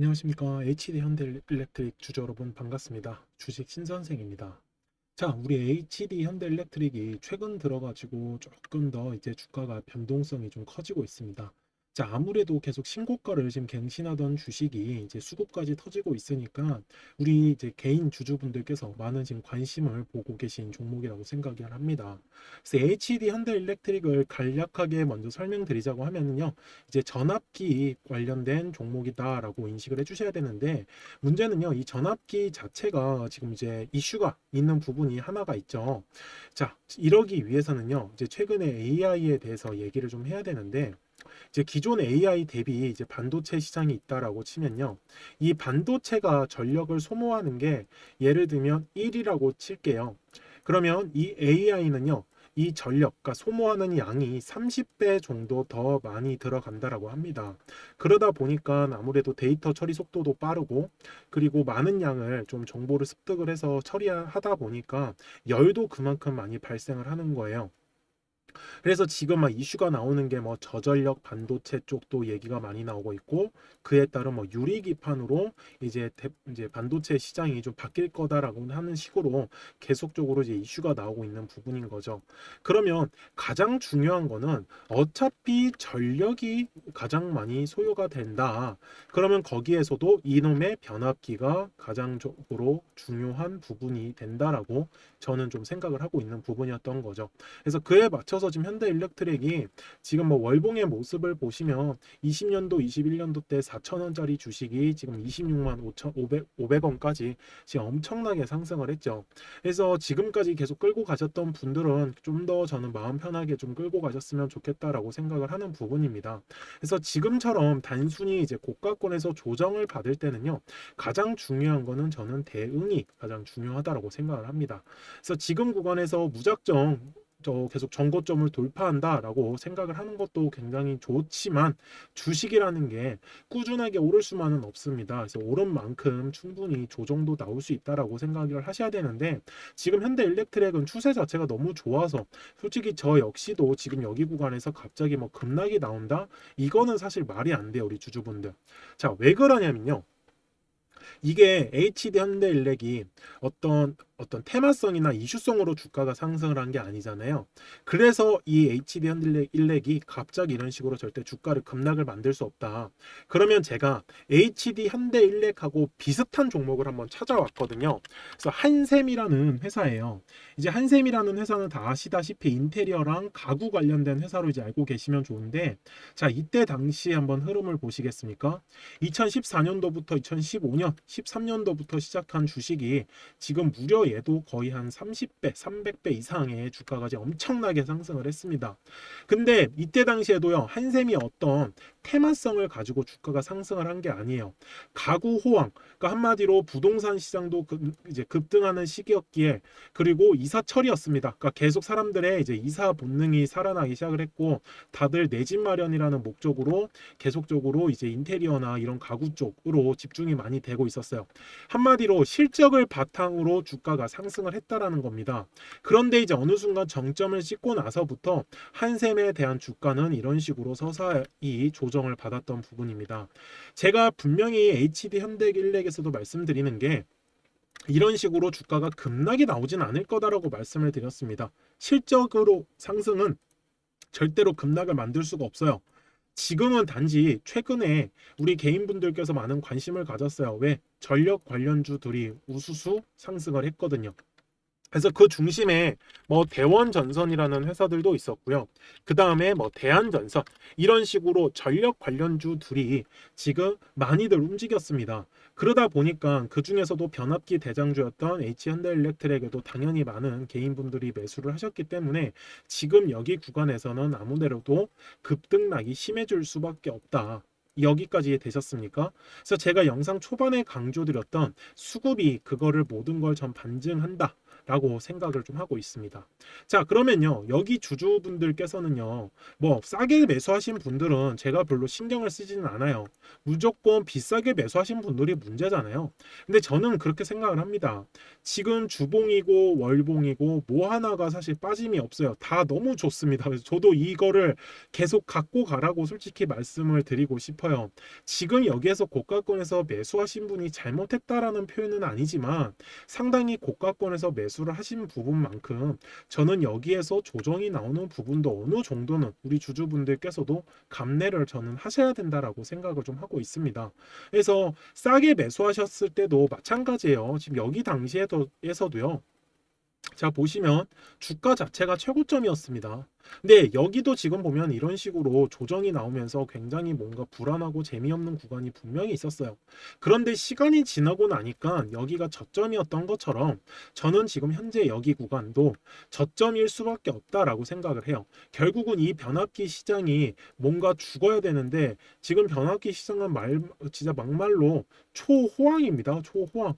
안녕하십니까. HD 현대 일렉트릭 주주 여러분 반갑습니다. 주식 신선생입니다. 자, 우리 HD 현대 일렉트릭이 최근 들어가지고 조금 더 이제 주가가 변동성이 좀 커지고 있습니다. 자, 아무래도 계속 신고가를 지금 갱신하던 주식이 이제 수급까지 터지고 있으니까 우리 이제 개인 주주분들께서 많은 지금 관심을 보고 계신 종목이라고 생각이 합니다. 그래서 HD 현대 일렉트릭을 간략하게 먼저 설명드리자고 하면은요. 이제 전압기 관련된 종목이다라고 인식을 해 주셔야 되는데 문제는요 이 전압기 자체가 지금 이제 이슈가 있는 부분이 하나가 있죠 자 이러기 위해서는요 이제 최근에 AI에 대해서 얘기를 좀 해야 되는데 이제 기존 AI 대비 이제 반도체 시장이 있다라고 치면요 이 반도체가 전력을 소모하는 게 예를 들면 1이라고 칠게요 그러면 이 AI는요 이 전력, 그러니까 소모하는 양이 30배 정도 더 많이 들어간다라고 합니다. 그러다 보니까 아무래도 데이터 처리 속도도 빠르고 그리고 많은 양을 좀 정보를 습득을 해서 처리하다 보니까 열도 그만큼 많이 발생을 하는 거예요. 그래서 지금 막 이슈가 나오는 게 뭐 저전력 반도체 쪽도 얘기가 많이 나오고 있고 그에 따른 뭐 유리 기판으로 이제 대, 이제 반도체 시장이 좀 바뀔 거다라고 하는 식으로 계속적으로 이제 이슈가 나오고 있는 부분인 거죠. 그러면 가장 중요한 거는 어차피 전력이 가장 많이 소요가 된다. 그러면 거기에서도 이놈의 변압기가 가장 적으로 중요한 부분이 된다라고 저는 좀 생각을 하고 있는 부분이었던 거죠. 그래서 그에 맞춰서 지금 현대 일렉트릭이 지금 뭐 월봉의 모습을 보시면 20년도, 21년도 때 4천원짜리 주식이 지금 26만 5천 500 500원까지 지금 엄청나게 상승을 했죠. 그래서 지금까지 계속 끌고 가셨던 분들은 좀 더 저는 마음 편하게 좀 끌고 가셨으면 좋겠다라고 생각을 하는 부분입니다. 그래서 지금처럼 단순히 이제 고가권에서 조정을 받을 때는요. 가장 중요한 거는 저는 대응이 가장 중요하다라고 생각을 합니다. 그래서 지금 구간에서 무작정 저 계속 정고점을 돌파한다라고 생각을 하는 것도 굉장히 좋지만 주식이라는 게 꾸준하게 오를 수만은 없습니다. 그래서 오른 만큼 충분히 조정도 나올 수 있다라고 생각을 하셔야 되는데 지금 현대 일렉트렉은 추세 자체가 너무 좋아서 솔직히 저 역시도 지금 여기 구간에서 갑자기 뭐 급락이 나온다? 이거는 사실 말이 안 돼요, 우리 주주분들. 자, 왜 그러냐면요. 이게 HD 현대일렉이 어떤 어떤 테마성이나 이슈성으로 주가가 상승을 한 게 아니잖아요. 그래서 이 HD 현대일렉이 갑자기 이런 식으로 절대 주가를 급락을 만들 수 없다. 그러면 제가 HD 현대 일렉하고 비슷한 종목을 한번 찾아왔거든요. 그래서 한샘이라는 회사예요. 이제 한샘이라는 회사는 다 아시다시피 인테리어랑 가구 관련된 회사로 이제 알고 계시면 좋은데 자 이때 당시 한번 흐름을 보시겠습니까? 2014년도부터 2015년, 13년도부터 시작한 주식이 지금 무려 얘도 거의 한 30배, 300배 이상의 주가가 이제 엄청나게 상승을 했습니다. 근데 이때 당시에도요, 한샘이 어떤 테마성을 가지고 주가가 상승을 한 게 아니에요. 가구 호황, 그러니까 한마디로 부동산 시장도 급, 이제 급등하는 시기였기에 그리고 이사 철이었습니다. 그러니까 계속 사람들의 이제 이사 본능이 살아나기 시작을 했고 다들 내 집 마련이라는 목적으로 계속적으로 이제 인테리어나 이런 가구 쪽으로 집중이 많이 되고 있었어요. 한마디로 실적을 바탕으로 주가가 상승을 했다라는 겁니다. 그런데 이제 어느 순간 정점을 찍고 나서부터 한샘에 대한 주가는 이런 식으로 서서히 조정 을 받았던 부분입니다. 제가 분명히 HD 현대일렉에서도 말씀드리는 게 이런 식으로 주가가 급락이 나오진 않을 거다라고 말씀을 드렸습니다. 실적으로 상승은 절대로 급락을 만들 수가 없어요. 지금은 단지 최근에 우리 개인분들께서 많은 관심을 가졌어요. 왜? 전력 관련주들이 우수수 상승을 했거든요. 그래서 그 중심에 뭐 대원전선이라는 회사들도 있었고요. 그 다음에 뭐 대한전선 이런 식으로 전력 관련주들이 지금 많이들 움직였습니다. 그러다 보니까 그 중에서도 변압기 대장주였던 H현대일렉트릭에도 당연히 많은 개인분들이 매수를 하셨기 때문에 지금 여기 구간에서는 아무데라도 급등락이 심해질 수밖에 없다. 여기까지 되셨습니까? 그래서 제가 영상 초반에 강조드렸던 수급이 그거를 모든 걸 전 반증한다. 라고 생각을 좀 하고 있습니다. 자, 그러면요. 여기 주주분들께서는요. 뭐 싸게 매수하신 분들은 제가 별로 신경을 쓰지는 않아요. 무조건 비싸게 매수하신 분들이 문제잖아요. 근데 저는 그렇게 생각을 합니다. 지금 주봉이고 월봉이고 뭐 하나가 사실 빠짐이 없어요. 다 너무 좋습니다. 그래서 저도 이거를 계속 갖고 가라고 솔직히 말씀을 드리고 싶어요. 지금 여기에서 고가권에서 매수하신 분이 잘못했다라는 표현은 아니지만 상당히 고가권에서 매수 를 하신 부분만큼 저는 여기에서 조정이 나오는 부분도 어느 정도는 우리 주주분들께서도 감내를 저는 하셔야 된다라고 생각을 좀 하고 있습니다. 그래서 싸게 매수하셨을 때도 마찬가지예요. 지금 여기 당시에서도요. 자 보시면 주가 자체가 최고점이었습니다. 근데 여기도 지금 보면 이런 식으로 조정이 나오면서 굉장히 뭔가 불안하고 재미없는 구간이 분명히 있었어요. 그런데 시간이 지나고 나니까 여기가 저점이었던 것처럼 저는 지금 현재 여기 구간도 저점일 수밖에 없다라고 생각을 해요. 결국은 이 변압기 시장이 뭔가 죽어야 되는데 지금 변압기 시장은 말 진짜 막말로 초호황입니다. 초호황.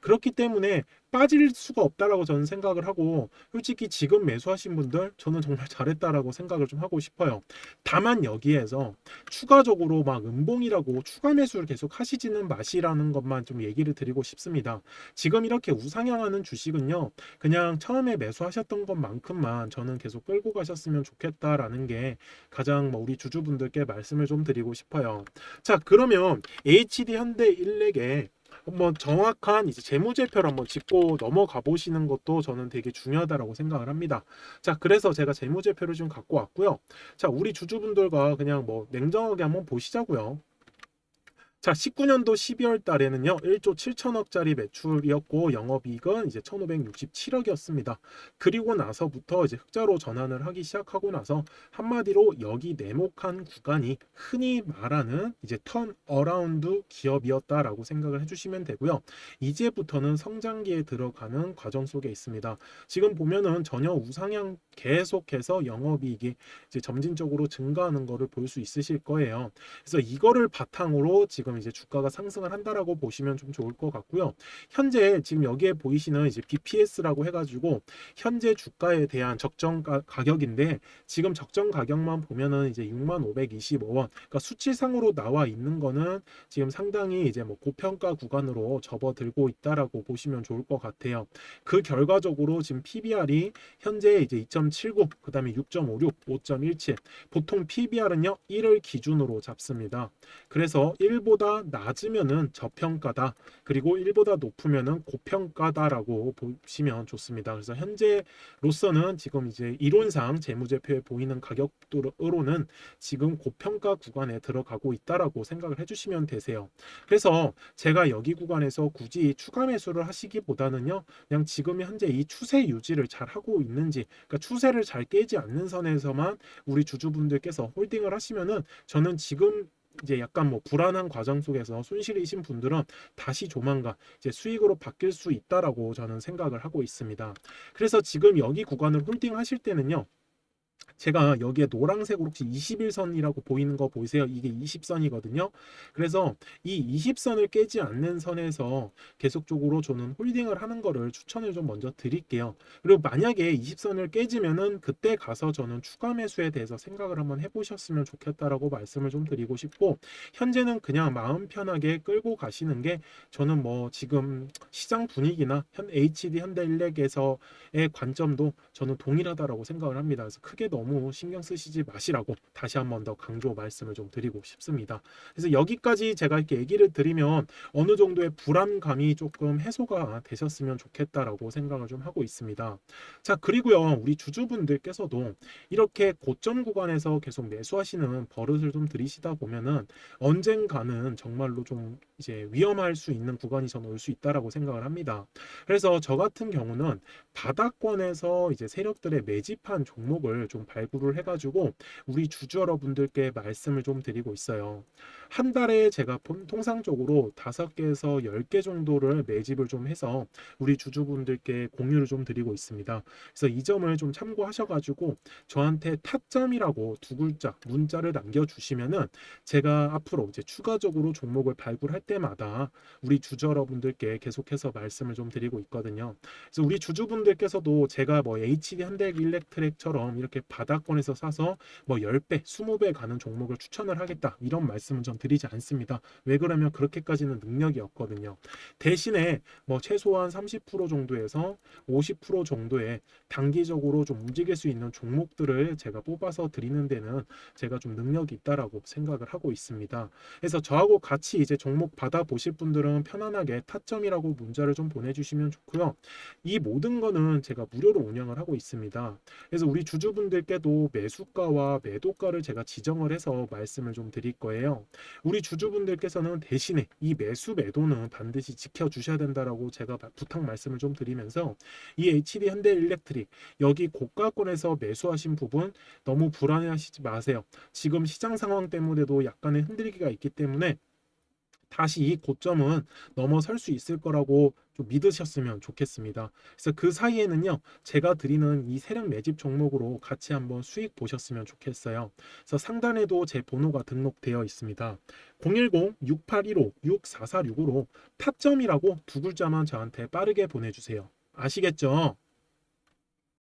그렇기 때문에 빠질 수가 없다라고 저는 생각을 하고 솔직히 지금 매수하신 분들 저는 정말 잘했다라고 생각을 좀 하고 싶어요. 다만 여기에서 추가적으로 막 음봉이라고 추가 매수를 계속 하시지는 마시라는 것만 좀 얘기를 드리고 싶습니다. 지금 이렇게 우상향하는 주식은요. 그냥 처음에 매수하셨던 것만큼만 저는 계속 끌고 가셨으면 좋겠다라는 게 가장 뭐 우리 주주분들께 말씀을 좀 드리고 싶어요. 자, 그러면 HD 현대 일렉에 한번 정확한 이제 재무제표를 한번 짚고 넘어가 보시는 것도 저는 되게 중요하다라고 생각을 합니다. 자, 그래서 제가 재무제표를 좀 갖고 왔고요. 자, 우리 주주분들과 그냥 뭐 냉정하게 한번 보시자고요. 자, 19년도 12월 달에는요, 1조 7천억짜리 매출이었고, 영업이익은 이제 1,567억이었습니다. 그리고 나서부터 이제 흑자로 전환을 하기 시작하고 나서, 한마디로 여기 네모칸 구간이 흔히 말하는 이제 턴 어라운드 기업이었다라고 생각을 해주시면 되고요. 이제부터는 성장기에 들어가는 과정 속에 있습니다. 지금 보면은 전혀 우상향 계속해서 영업이익이 이제 점진적으로 증가하는 것을 볼 수 있으실 거예요. 그래서 이거를 바탕으로 지금 이제 주가가 상승을 한다라고 보시면 좀 좋을 것 같고요. 현재 지금 여기에 보이시는 이제 BPS라고 해가지고 현재 주가에 대한 적정 가, 가격인데 지금 적정 가격만 보면은 이제 6만525원. 그러니까 수치상으로 나와 있는 거는 지금 상당히 이제 뭐 고평가 구간으로 접어들고 있다라고 보시면 좋을 것 같아요. 그 결과적으로 지금 PBR이 현재 이제 2.79, 그다음에 6.56, 5.17. 보통 PBR은요 1을 기준으로 잡습니다. 그래서 1보다 낮으면은 저평가다. 그리고 1보다 높으면은 고평가다라고 보시면 좋습니다. 그래서 현재로서는 지금 이제 이론상 재무제표에 보이는 가격으로는 지금 고평가 구간에 들어가고 있다라고 생각을 해주시면 되세요. 그래서 제가 여기 구간에서 굳이 추가 매수를 하시기보다는요, 그냥 지금 현재 이 추세 유지를 잘 하고 있는지, 그러니까 추세를 잘 깨지 않는 선에서만 우리 주주분들께서 홀딩을 하시면은 저는 지금 이제 약간 뭐 불안한 과정 속에서 손실이신 분들은 다시 조만간 이제 수익으로 바뀔 수 있다라고 저는 생각을 하고 있습니다. 그래서 지금 여기 구간을 홀딩 하실 때는요. 제가 여기에 노란색으로 혹시 21선이라고 보이는 거 보이세요? 이게 20선이거든요. 그래서 이 20선을 깨지 않는 선에서 계속적으로 저는 홀딩을 하는 거를 추천을 좀 먼저 드릴게요. 그리고 만약에 20선을 깨지면은 그때 가서 저는 추가 매수에 대해서 생각을 한번 해보셨으면 좋겠다라고 말씀을 좀 드리고 싶고 현재는 그냥 마음 편하게 끌고 가시는 게 저는 뭐 지금 시장 분위기나 현 HD 현대일렉에서의 관점도 저는 동일하다라고 생각을 합니다. 그래서 크게 너무 신경 쓰시지 마시라고 다시 한 번 더 강조 말씀을 좀 드리고 싶습니다. 그래서 여기까지 제가 이렇게 얘기를 드리면 어느 정도의 불안감이 조금 해소가 되셨으면 좋겠다라고 생각을 좀 하고 있습니다. 자, 그리고요. 우리 주주분들께서도 이렇게 고점 구간에서 계속 매수하시는 버릇을 좀 들이시다 보면은 언젠가는 정말로 좀 이제 위험할 수 있는 구간이 저는 올 수 있다라고 생각을 합니다. 그래서 저 같은 경우는 바닥권에서 이제 세력들의 매집한 종목을 좀좀 발굴을 해가지고 우리 주주 여러분들께 말씀을 좀 드리고 있어요. 한 달에 제가 본- 통상적으로 다섯 개에서 열 개 정도를 매집을 좀 해서 우리 주주분들께 공유를 좀 드리고 있습니다. 그래서 이 점을 좀 참고하셔가지고 저한테 타점이라고 두 글자 문자를 남겨주시면은 제가 앞으로 이제 추가적으로 종목을 발굴할 때마다 우리 주주 여러분들께 계속해서 말씀을 좀 드리고 있거든요. 그래서 우리 주주분들께서도 제가 뭐 HD 현대 일렉트릭처럼 이렇게 바닥권에서 사서 뭐 10배, 20배 가는 종목을 추천을 하겠다. 이런 말씀은 전 드리지 않습니다. 왜 그러면 그렇게까지는 능력이 없거든요. 대신에 뭐 최소한 30% 정도에서 50% 정도의 단기적으로 좀 움직일 수 있는 종목들을 제가 뽑아서 드리는 데는 제가 좀 능력이 있다라고 생각을 하고 있습니다. 그래서 저하고 같이 이제 종목 받아 보실 분들은 편안하게 타점이라고 문자를 좀 보내주시면 좋고요. 이 모든 거는 제가 무료로 운영을 하고 있습니다. 그래서 우리 주주분들 께도 매수가와 매도가를 제가 지정을 해서 말씀을 좀 드릴 거예요. 우리 주주분들께서는 대신에 이 매수 매도는 반드시 지켜주셔야 된다라고 제가 바- 부탁 말씀을 좀 드리면서 이 HD 현대 일렉트릭 여기 고가권에서 매수하신 부분 너무 불안해하시지 마세요. 지금 시장 상황 때문에도 약간의 흔들기가 있기 때문에 다시 이 고점은 넘어설 수 있을 거라고 좀 믿으셨으면 좋겠습니다. 그래서 그 사이에는요, 제가 드리는 이 세력 매집 종목으로 같이 한번 수익 보셨으면 좋겠어요. 그래서 상단에도 제 번호가 등록되어 있습니다. 010-6815-64465로 타점이라고 두 글자만 저한테 빠르게 보내주세요. 아시겠죠?